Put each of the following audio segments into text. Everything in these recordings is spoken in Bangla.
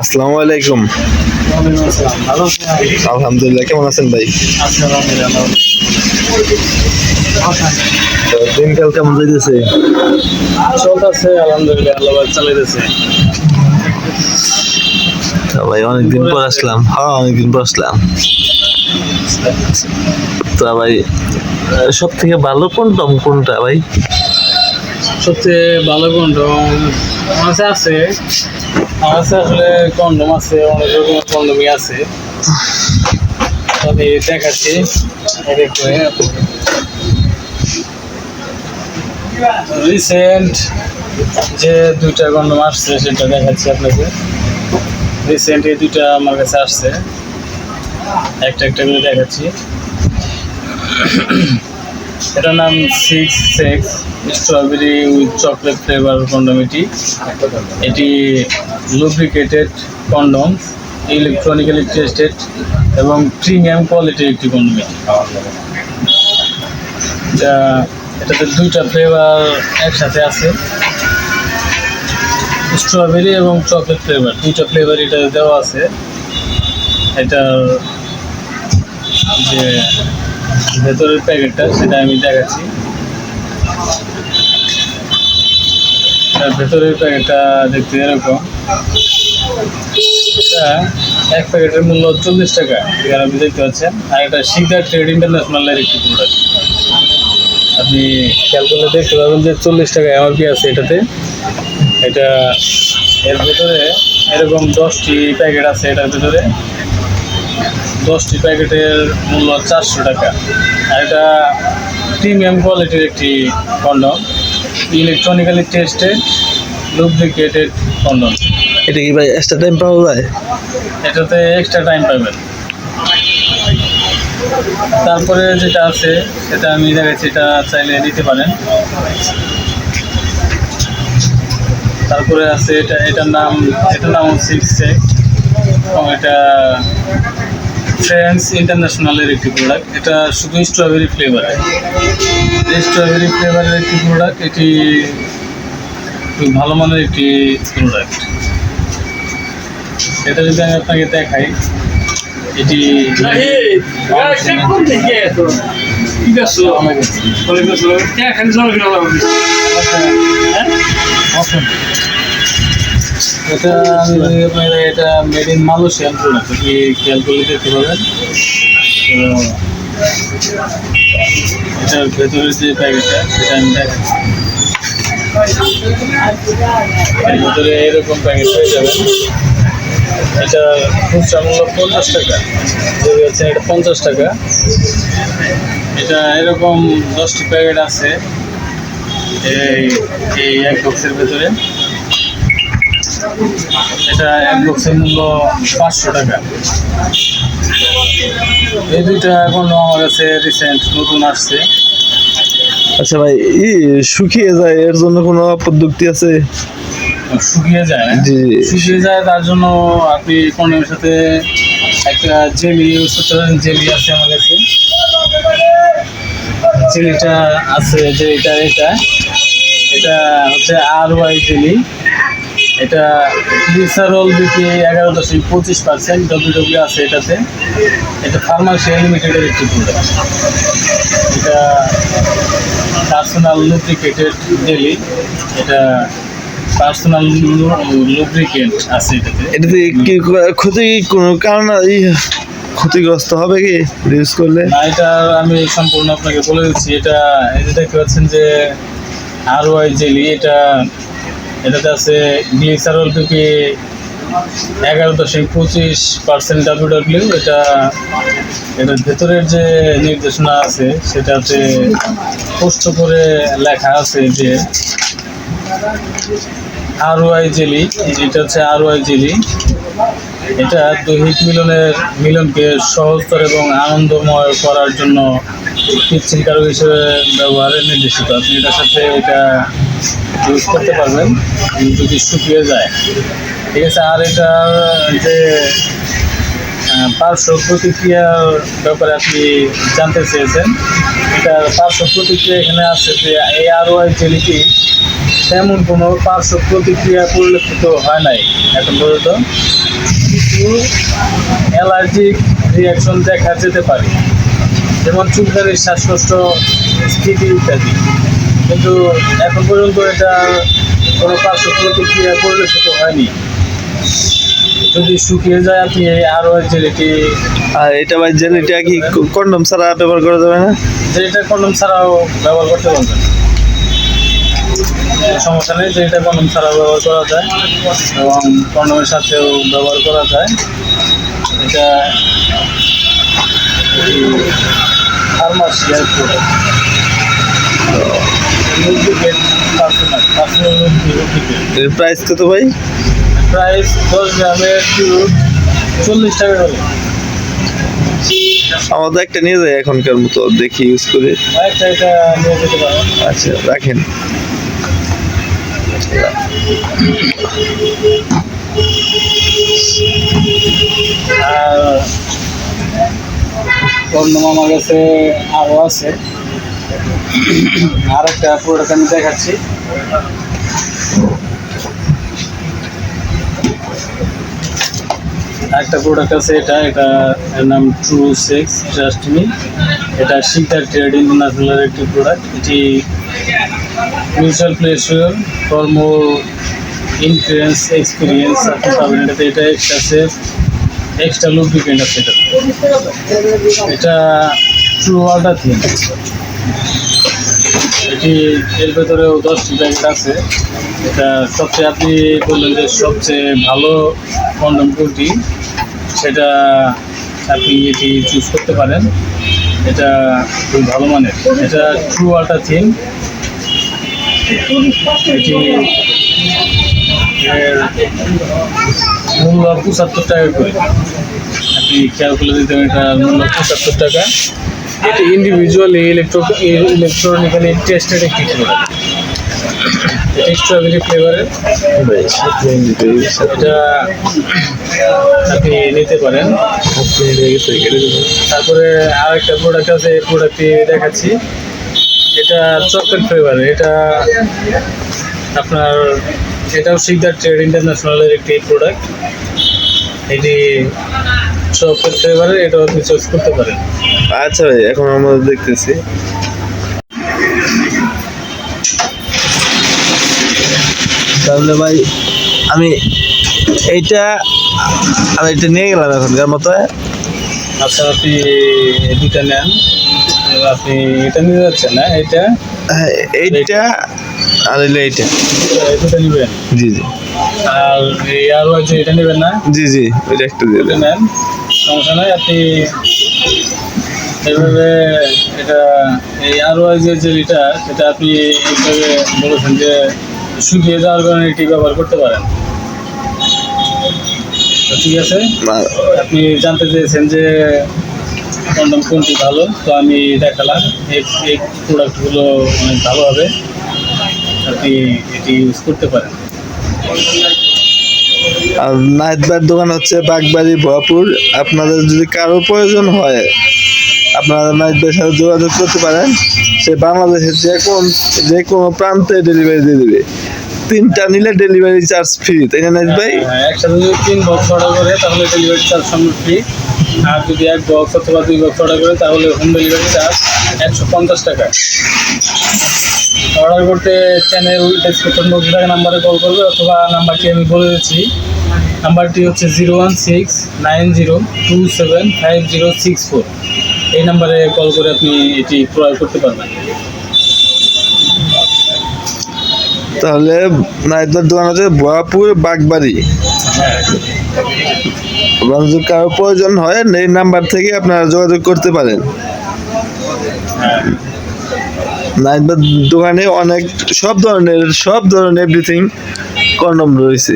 আসসালামু আলাইকুম। আলহামদুলিল্লাহ কেমন আছেন ভাই? দিনকাল কেমন যাইতেছে? চলতেছে আলহামদুলিল্লাহ আল্লাহ চালাইতেছে। ভাই অনেকদিন পর আসলাম। হ্যাঁ অনেকদিন পর আসলাম। তা ভাই সব থেকে ভালো কন্ডম কোনটা ভাই? সবচেয়ে ভালো আমার কাছে আছে। আমার কাছে আসলে কন্ডম আছে, অনেক রকমের কন্ডমই আছে। আমি দেখাচ্ছি রিসেন্ট যে দুইটা কন্ডম আসছে, সেটা দেখাচ্ছি আপনাকে। রিসেন্ট এই দুইটা আমার কাছে আসছে। একটা একটা করে দেখাচ্ছি। এটার নাম six sex strawberry with chocolate flavour condom এটি। এটি লুব্রিকেটেড কন্ডম ইলেকট্রনিক্যালি টেস্টেড এবং প্রিমিয়াম কোয়ালিটির একটি কন্ডম এটি। এটা এটাতে দুইটা ফ্লেভার একসাথে আছে। স্ট্রবেরি এবং চকলেট ফ্লেভার দুইটা ফ্লেভার এটা দেওয়া আছে। এটার যে ভেতরের প্যাকেটটা, সেটা আমি দেখাচ্ছি। ভেতরের প্যাকেটটা দেখতে এরকম। এক প্যাকেটের মূল্য চল্লিশ টাকা, এখানে আপনি দেখতে পাচ্ছেন। আর এটা শিকদার ট্রেড ইন্টারন্যাশনালের একটি প্রোডাক্ট আপনি খেয়াল করলে দেখতে পাবেন যে চল্লিশ টাকা এমআরপি আছে এটাতে। এটা এর ভেতরে এরকম দশটি প্যাকেট আছে এটার ভেতরে। দশটি প্যাকেটের মূল্য চারশো টাকা। আর এটা প্রিমিয়াম কোয়ালিটির একটি condom electronically tested lubricated condom এটা কি ভাই এক্সট্রা টাইম পাওয়া যায়? এটাতে এক্সট্রা টাইম পাবেন। তারপরে যেটা আছে সেটা আমি দেখাচ্ছি এটা চাইলে নিতে পারেন। তারপরে আছে এটা এটার নাম এটার নাম সিক্স এবং এটা ফ্রেন্ডস ইন্টারন্যাশনালের একটি প্রোডাক্ট এটা শুধু স্ট্রবেরি ফ্লেভারের স্ট্রবেরি ফ্লেভারের একটি প্রোডাক্ট এটি খুব ভালো মানের একটি প্রোডাক্ট এটা যদি আমি আপনাকে দেখাই এটি এটা আমি এটা মেড ইন মালয়েশিয়ান প্রোডাক্ট আপনি খেয়াল করলে দেখতে পাবেন এটার ভেতরের যে প্যাকেটটা সেটা আমি দেখাচ্ছি। এর ভেতরে এরকম প্যাকেট এটা খুচরা মূল্য পঞ্চাশ টাকা। যদি হচ্ছে এটা পঞ্চাশ টাকা এটা এরকম দশটি প্যাকেট আছে। এই এই এক বক্সের ভেতরে। এটা এক বক্সের মূল্য পাঁচশো টাকা। এই দুইটা এখন আমার কাছে রিসেন্ট নতুন আসছে। আচ্ছা ভাই ই শুকিয়ে যায় এর জন্য কোনো পদ্ধতি আছে? শুকিয়ে যায় না জি। শুকিয়ে যায় তার জন্য আপনি কন্ডমের সাথে একটা জেলি ইউজ করতে পারেন জেলি আছে আমার কাছে। জেলিটা আছে যে এটা এটা। এটা হচ্ছে আর ওয়াই জেলি। এটা গ্লিসারল বিপি এগারো দশমিক পঁচিশ পার্সেন্ট ডব্লিউ ডব্লিউ আছে এটাতে। এটা ফার্মাসিয়া লিমিটেডের একটি প্রোডাক্ট এটা পার্সোনাল লুব্রিকেটেড জেলি এটা পার্সোনাল লুব্রিকেন্ট আছে এটাতে। এটাতে কি ক্ষতি কোনো কারণ ই ক্ষতিগ্রস্ত হবে কি ইউজ করলে? না এটা আমি সম্পূর্ণ আপনাকে বলে দিচ্ছি। এটা এই যে দেখতে পাচ্ছেন যে আর ওয়াই জেলি এটা এটাতে আছে গ্লিসারল পিপি এগারো দশমিক পঁচিশ পার্সেন্ট ডাব্লিউ ডাব্লিউ এটা এটার ভেতরের যে নির্দেশনা আছে, সেটাতে পোস্ট করে লেখা আছে যে আর ওয়াই জেলি এটা হচ্ছে আর ওয়াই জেলি, এটা দৈহিক মিলনের, মিলনকে সহজতর এবং আনন্দময় করার জন্য পিচ্ছিলকারক হিসেবে ব্যবহারের নির্দেশিত। আপনি এটার সাথে এটা ইউজ করতে পারবেন যদি শুকিয়ে যায়। ঠিক আছে, আর এটার যে পার্শ্ব প্রতিক্রিয়ার ব্যাপারে আপনি জানতে চেয়েছেন এটার পার্শ্ব প্রতিক্রিয়া এখানে আছে যে এই আর ওয়াই জেলিটি তেমন কোনো পার্শ্ব প্রতিক্রিয়া পরিলক্ষিত হয় নাই এখন পর্যন্ত। কিছু অ্যালার্জিক রিয়াকশন দেখা যেতে পারে, যেমন চুলকানি শ্বাসকষ্ট স্থিতি ইত্যাদি। কিন্তু এখন পর্যন্ত এটা কোনো পার্শ্ব প্রতিক্রিয়া পরিলক্ষিত হয়নি। যদি শুকিয়ে যায় আপনি আরও জেলেটি আর এটা ভাই জেলিটা কি কন্ডম ছাড়া ব্যবহার করা যাবে না? যেটা কন্ডম ছাড়াও ব্যবহার করতে পারবেন। সমস্যা নেই যেটা কন্ডম ছাড়াও ব্যবহার করা যায় এবং কন্ডমের সাথেও ব্যবহার করা যায়। এটা ফার্মাসিয়ার product lubricate personal personal lubricate এর প্রাইস কত ভাই? প্রাইস দশ গ্রামের টিউব চল্লিশ টাকা করে। আমাদের একটা নিয়ে যায় এখনকার মতো দেখি ইউজ করে। একটা আচ্ছা রাখেন। আর কন্ডম আমার কাছে আরও আছে। আর একটা প্রোডাক্ট আমি দেখাচ্ছি। একটা প্রোডাক্ট আছে এটা এটা নাম ট্রু সেক্স জাস্ট মি এটা শিকার ট্রেড ইন্টারন্যাশনালের একটি প্রোডাক্ট এটি mutual pleasure for more influence experience আপনি পাবেন। এটাতে এটা এক্সট্রা সেফ এক্সট্রা লুব্রিকেন্ট আছে এটা এটা ট্রু ওয়াটার থিম এটি এর ভেতরেও দশটি প্যাকেট আছে। এটা সবচেয়ে আপনি বললেন যে সবচেয়ে ভালো কন্ডম কোনটি, সেটা আপনি এটি চুজ করতে পারেন। এটা খুব ভালো মানের। এটা ট্রু ওয়াটার থিম এটি মূল্য পঁচাত্তর টাকা করে। আপনি খেয়াল করে দিতেন এটা মূল্য পঁচাত্তর টাকা। এটি ইন্ডিভিজুয়ালি ইলেকট্রো ইলেকট্রনিক্যালি টেস্টেড একটি এটি স্ট্রবেরি ফ্লেভারের এটা আপনি নিতে পারেন। তারপরে আর একটা প্রোডাক্ট আছে, এই প্রোডাক্টটি দেখাচ্ছি। এটা চকলেট ফ্লেভার এটা আপনার, এটাও শিকদার ট্রেড ইন্টারন্যাশনালের একটি প্রোডাক্ট এটি চকলেট ফ্লেভারের এটাও আপনি চয়েস করতে পারেন। আচ্ছা ভাই এখন আমরা দেখতেছি। তাহলে ভাই আমি এইটা আমি এটা নিয়ে গেলাম এখনকার মতো। আচ্ছা আপনি দুটা নেন। আপনি এটা নিতে যাচ্ছেন না এটা হ্যাঁ, এইটা আর হইল এইটা। এই নেবেন? জি জি। আর এই আছে এটা নেবেন না? জি জি ওইটা একটু দিয়ে দেন। সমস্যা নাই আপনি এভাবে এটা এই আরও যে জেলিটা সেটা আপনি এইভাবে বলেছেন যে শুকিয়ে যাওয়ার কারণে এটি ব্যবহার করতে পারেন। তো ঠিক আছে আপনি জানতে চেয়েছেন যে কন্ডম কোনটি ভালো তো আমি দেখালাম এই এই প্রোডাক্টগুলো অনেক ভালো হবে আপনি এটি ইউজ করতে পারেন। আর নাইটবার দোকান হচ্ছে বাগবাড়ি ভরপুর আপনাদের যদি কারও প্রয়োজন হয় আপনারা নাইটবার সাথে যোগাযোগ করতে পারেন। সে বাংলাদেশের যে কোন যে কোনো প্রান্তে ডেলিভারি দিয়ে দেবে। তিনটা নিলে ডেলিভারি চার্জ ফ্রি তাই না নাইট ভাই হ্যাঁ, একসাথে যদি তিন বক্স অর্ডার করে তাহলে ডেলিভারি চার্জ সঙ্গে ফ্রি আর যদি এক বক্স অথবা দুই বক্স অর্ডার করে তাহলে হোম ডেলিভারি চার্জ একশো পঞ্চাশ টাকা। অর্ডার করতে চ্যানেল ডেসক্রিপশন বক্সে থাকা নাম্বারে কল করবে অথবা নাম্বারটি আমি বলে দিচ্ছি। নাম্বারটি হচ্ছে zero one six nine zero two seven five zero six four এই নাম্বারে কল করে আপনি এটি ক্রয় করতে পারবেন। তাহলে নাইটবার দোকান হচ্ছে ভরপুর বাগবাড়ি। হ্যাঁ। কারও প্রয়োজন হয় এই নাম্বার থেকে আপনারা যোগাযোগ করতে পারেন। নাইটবার দোকানে অনেক সব ধরনের সব ধরনের এভরিথিং কন্ডম রয়েছে।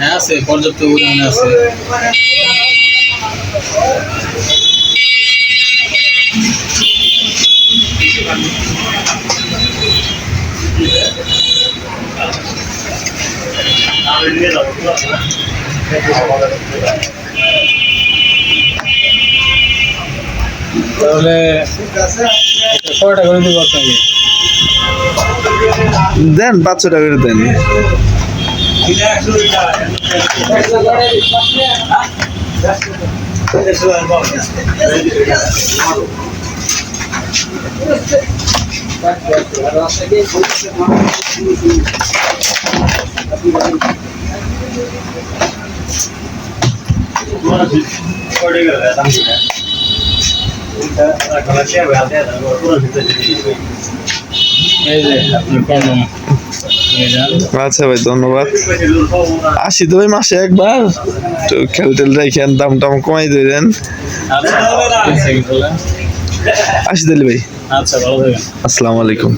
হ্যাঁ তাহলে কয়টা করে দিব আপনাকে। দেন পাঁচশো টাকা করে দেন। আচ্ছা ভাই ধন্যবাদ আসি তো ভাই মাসে একবার তো খেল টেল রেখেন দাম টাম কমাই দিলেন আচ্ছা? আসি তাহলে ভাই আচ্ছা ভালো আসসালামু আলাইকুম